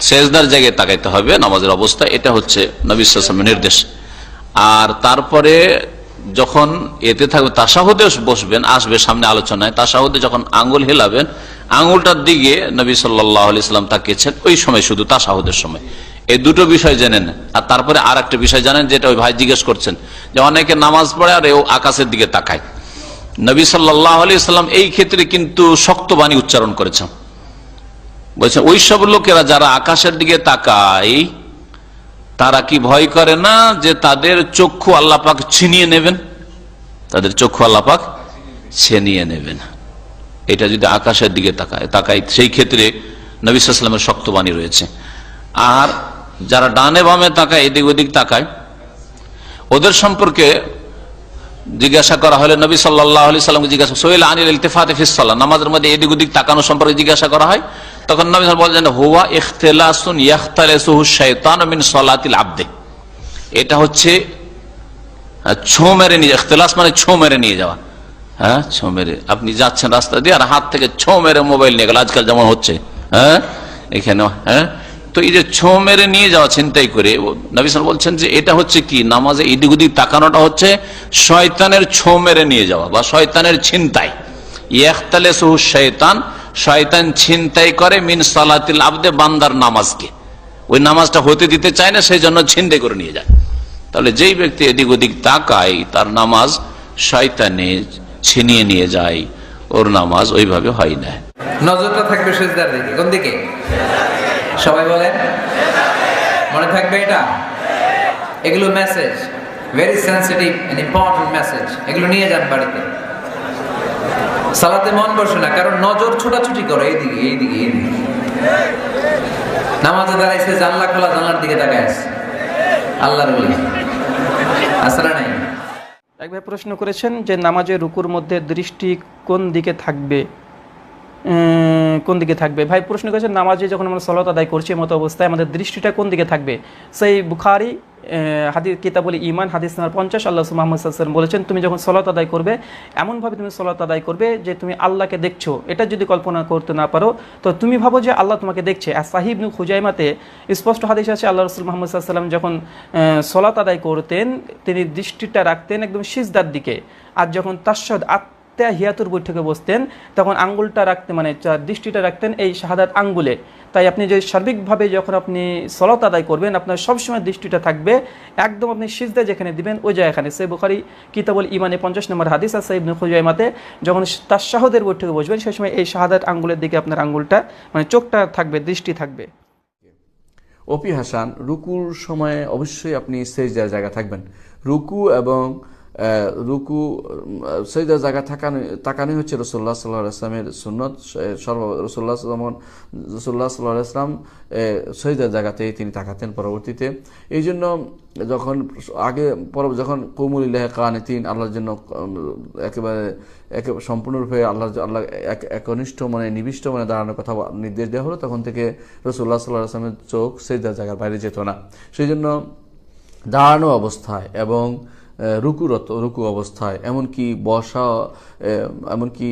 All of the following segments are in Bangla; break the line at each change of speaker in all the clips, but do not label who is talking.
সেজদার জায়গায় তাকাইতে হবে, নামাজের অবস্থা, এটা হচ্ছে নবী নির্দেশ। আর তারপরে যখন এতে থাকবে তাসাহুদে বসবেন, আসবে সামনে আলোচনায়, তাসাহুদে যখন আঙ্গুল হেলাবেন আঙ্গুলটার দিকে নবী সাল্লাহ তাকিয়েছেন, ওই সময় শুধু তাসাহুদের সময়। এই দুটো বিষয় জেনে নেন। আর তারপরে আর একটা বিষয় জানেন, যেটা ওই ভাই জিজ্ঞেস করছেন, যে অনেকে নামাজ পড়ে আর ও আকাশের দিকে তাকায়। নবী সাল্লাহ আলি সাল্লাম এই ক্ষেত্রে কিন্তু শক্ত বাণী উচ্চারণ করেছেন। বলছেন, ওই সব লোকেরা যারা আকাশের দিকে তাকায়, তারা কি ভয় করে না যে তাদের চক্ষু আল্লাপাক ছিনিয়ে নেবেন? তাদের চক্ষু আল্লাপাক ছিনিয়ে নেবেন। এটা যদি আকাশের দিকে তাকায় তাকায়, সেই ক্ষেত্রে নবিসামের শক্তবাণী রয়েছে। আর যারা ডানে বামে তাকায়, এদিক ওদিক তাকায়, ওদের সম্পর্কে জিজ্ঞাসা করা হলে নবী সাল্লাহ আলি সাল্লামকে জিজ্ঞাসা সোহেল আনিল ইলতেফাতে ফিসাল্লাহ নামাজের মধ্যে এদিক ওদিক তাকানো সম্পর্কে জিজ্ঞাসা করা হয়। তখন নবী বলছেন হুয়া ইখতিলাসুন ইয়াখতালিসুহু সালাতিল আবদে। এটা হচ্ছে ছো মেরে নিয়ে ইখতিলাস মানে ছো মেরে নিয়ে যাওয়া। হ্যাঁ ছো মেরে। আপনি যাচ্ছেন রাস্তা দিয়ে আর হাত থেকে ছো মেরে মোবাইল নিয়ে গেল। আজকাল যেমন হচ্ছে। হ্যাঁ এখানে হ্যাঁ। তো এই যে ছো মেরে নিয়ে যাওয়া চিন্তাই করে, ও নবী সাল্লাল্লাহু বলছেন যে এটা হচ্ছে কি? নামাজে এদিক ওদিক তাকানোটা হচ্ছে শয়তানের ছো মেরে নিয়ে যাওয়া বা শয়তানের ছিনতাই। ইয়াখতালে সহু শয়তান শয়তান ছিনতাই করে মিন সালাতিল আবদে বান্দার নামাজকে। ওই নামাজটা হতে দিতে চায় না সেই জন্য ছিনতাই করে নিয়ে যায়। তাহলে যেই ব্যক্তি এদিক ওদিক তাকায়, তার নামাজ শয়তানে ছিনিয়ে নিয়ে যায়। ওর নামাজ ওইভাবে হয় না।
নজরটা থাকবে সেজদার দিকে। কোন দিকে? সবাই বলেন মনে থাকবে এটা? এগুলো message very sensitive and important message এগুলো নিয়ে যান বাড়িতে। সালাতে মন বসে না, কারণ নজর ছোটাছুটি করে, এইদিকে এইদিকে এইদিকে। নামাজে দাঁড়াইছে, জানলা খোলা, জানলার দিকে তাকায় আছে। আল্লাহর বলি নাই।
এক ভাই প্রশ্ন করেছেন যে নামাজের রুকুর মধ্যে দৃষ্টি কোন দিকে থাকবে? কোন দিকে থাকবে? ভাই, প্রশ্ন করেছেন, নামাজে যখন আমরা সলত আদায় করছি মতো অবস্থায় আমাদের দৃষ্টিটা কোন দিকে থাকবে? সেই বুখারি হাদিস, কিতাবুল ইমান হাদিস নাম্বার পঞ্চাশ, আল্লাহ মোহাম্মদ সাল্লাম বলেছেন, তুমি যখন সলত আদায় করবে, এমনভাবে তুমি সলত আদায় করবে যে তুমি আল্লাহকে দেখছ। এটা যদি কল্পনা করতে না পারো, তো তুমি ভাবো যে আল্লাহ তোমাকে দেখছে। আর সাহিব নু খুজাইমাতে স্পষ্ট হাদিস আছে, আল্লাহ রসুল মোহাম্মদ সাল্লাম যখন সলাত আদায় করতেন, তিনি দৃষ্টিটা রাখতেন একদম সিজদার দিকে। আর যখন তাস্বাদ আত্মা হিয়াতুর বৈঠকে বসতেন, তখন আঙ্গুলটা রাখতে মানে দৃষ্টিটা রাখতেন এই শাহাদাত আঙ্গুলে। তাই আপনি যে সার্বিকভাবে যখন আপনি সলত আদায় করবেন, আপনার সবসময় দৃষ্টিটা থাকবে, একদম আপনি সিজদা যেখানে দিবেন, ওই জায়গাখানে। সে বুখারি কিতাবল ইমানে পঞ্চাশ নম্বর হাদিস আর সাইব খুজাইমাতে, যখন তার শাহদের বৈঠকে বসবেন, সেই সময় এই শাহাদাত আঙ্গুলের দিকে আপনার আঙ্গুলটা মানে চোখটা থাকবে, দৃষ্টি থাকবে।
অপি হাসান, রুকুর সময়ে অবশ্যই আপনি সেজদার জায়গা থাকবেন। রুকু এবং রুকু সেজদার জায়গা থাকানো তাকানোই হচ্ছে রসোল্লা সাল্লাহ আসলামের সুন্নত সর্ব রসোল্লা যেমন রসোল্লা সাল্লাহ আসলাম সেজদার জায়গাতেই তিনি তাকাতেন পরবর্তীতে। এই জন্য যখন আগে পর, যখন কৌমুলিল্লাহ কানে তিন আল্লাহর জন্য, একেবারে, একে, সম্পূর্ণরূপে আল্লাহ আল্লাহ এক, একনিষ্ঠ মানে নিবিষ্ট মানে দাঁড়ানোর কথা নির্দেশ দেওয়া হলো, তখন থেকে রসুল্লাহ সাল্লাহ আসলামের চোখ সেজদার জায়গার বাইরে যেত না। সেই জন্য দাঁড়ানো অবস্থায় এবং রুকুরত, রুকু অবস্থায়, এমনকি বসা এমনকি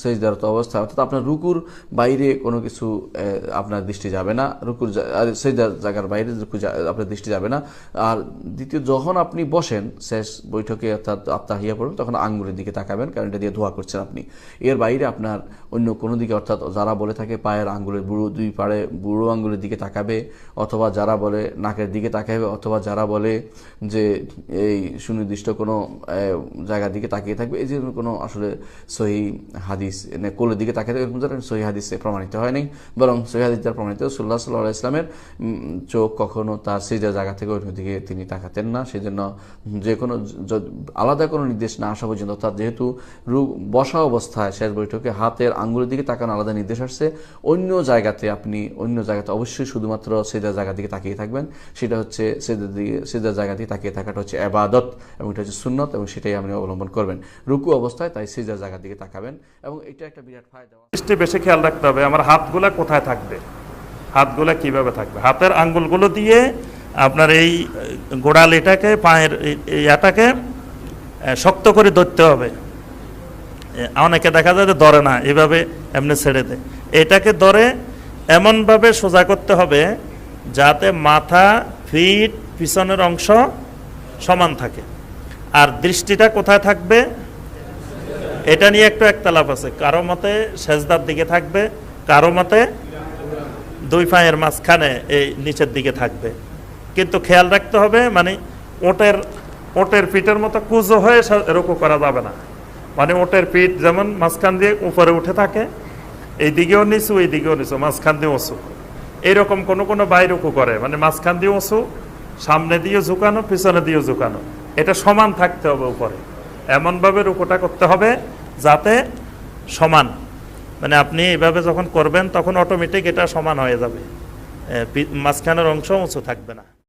সেজদারত অবস্থায় অর্থাৎ আপনার রুকুর বাইরে কোনো কিছু আপনার দৃষ্টি যাবে না, রুকুর সেজদার জায়গার বাইরে রুকু আপনার দৃষ্টি যাবে না। আর দ্বিতীয়, যখন আপনি বসেন, শেষ বৈঠকে অর্থাৎ আত্মাহিয়া পড়বেন তখন আঙ্গুলের দিকে তাকাবেন, কারণ এটা দিয়ে ধোয়া করছেন আপনি। এর বাইরে আপনার অন্য কোনো দিকে, অর্থাৎ যারা বলে থাকে পায়ের আঙ্গুলের বুড়ো দুই পাড়ে বুড়ো আঙ্গুলের দিকে তাকাবে, অথবা যারা বলে নাকের দিকে তাকাবে, অথবা যারা বলে যে, এই সুনির্দিষ্ট কোনো জায়গার দিকে তাকিয়ে থাকবে। এই যে কোনো আসলে সহি হাদিস মানে কোলের দিকে তাকিয়ে থাকবে, এরকম ধরনের সহি হাদিসে প্রমাণিত হয় নাই। বরং সহি হাদিস দ্বারা প্রমাণিত সুল্লাহ সাল্লাহ ইসলামের চোখ কখনো তার সেই জায়গা থেকে অন্য দিকে তিনি তাকাতেন না। সেই জন্য যে কোনো আলাদা কোনো নির্দেশ না আসা পর্যন্ত অর্থাৎ যেহেতু রু- বসা অবস্থায় শেষ বৈঠকে হাতের আঙ্গুলের দিকে তাকানো আলাদা নির্দেশ আসছে। অন্য জায়গাতে আপনি, অন্য জায়গাতে অবশ্যই শুধুমাত্র সেজার জায়গা দিকে তাকিয়ে থাকবেন। সেটা হচ্ছে সেজার দিকে সেজার জায়গা দিকে তাকিয়ে থাকাটা হচ্ছে আবাদত এবং এটা হচ্ছে সুন্নত এবং সেটাই আপনি অবলম্বন করবেন। রুকু অবস্থায় তাই সেজার জায়গার দিকে তাকাবেন এবং এটা একটা বিরাট ফায়দা।
দৃষ্টি বেশি খেয়াল রাখতে হবে, আমার হাতগুলা কোথায় থাকবে? হাতগুলা কীভাবে থাকবে? হাতের আঙ্গুলগুলো দিয়ে আপনার এই গোড়াল এটাকে, পায়ের ইয়াটাকে শক্ত করে ধরতে হবে। অনেকে দেখা যায় যে ধরে না, এভাবে এমনি ছেড়ে দেয়। এটাকে ধরে এমনভাবে সোজা করতে হবে যাতে মাথা, ফিট, পিছনের অংশ সমান থাকে। আর দৃষ্টিটা কোথায় থাকবে? এটা নিয়ে একটু একতলাপ আছে। কারও মতে সেজদার দিকে থাকবে, কারও মতে দুই পায়ের মাঝখানে এই নিচের দিকে থাকবে। কিন্তু খেয়াল রাখতে হবে মানে ওটের ওটের পিঠের মতো কুজো হয়ে রুকু করা যাবে না। মানে ওটের পিঠ যেমন মাঝখান দিয়ে উপরে উঠে থাকে এই দিকেও নিচু এই দিকেও নিচু, মাঝখান দিয়ে উঁচু এইরকম কোনো কোনো বাই রুকু করে মানে মাঝখান দিয়ে উঁচু সামনে দিয়ে ঝুঁকানো, পিছনে দিয়ে ঝুঁকানো। এটা সমান থাকতে হবে উপরে। এমনভাবে রুকোটা করতে হবে যাতে সমান। মানে আপনি এভাবে যখন করবেন, তখন অটোমেটিক এটা সমান হয়ে যাবে। মাঝখানের অংশ উঁচু থাকবে না।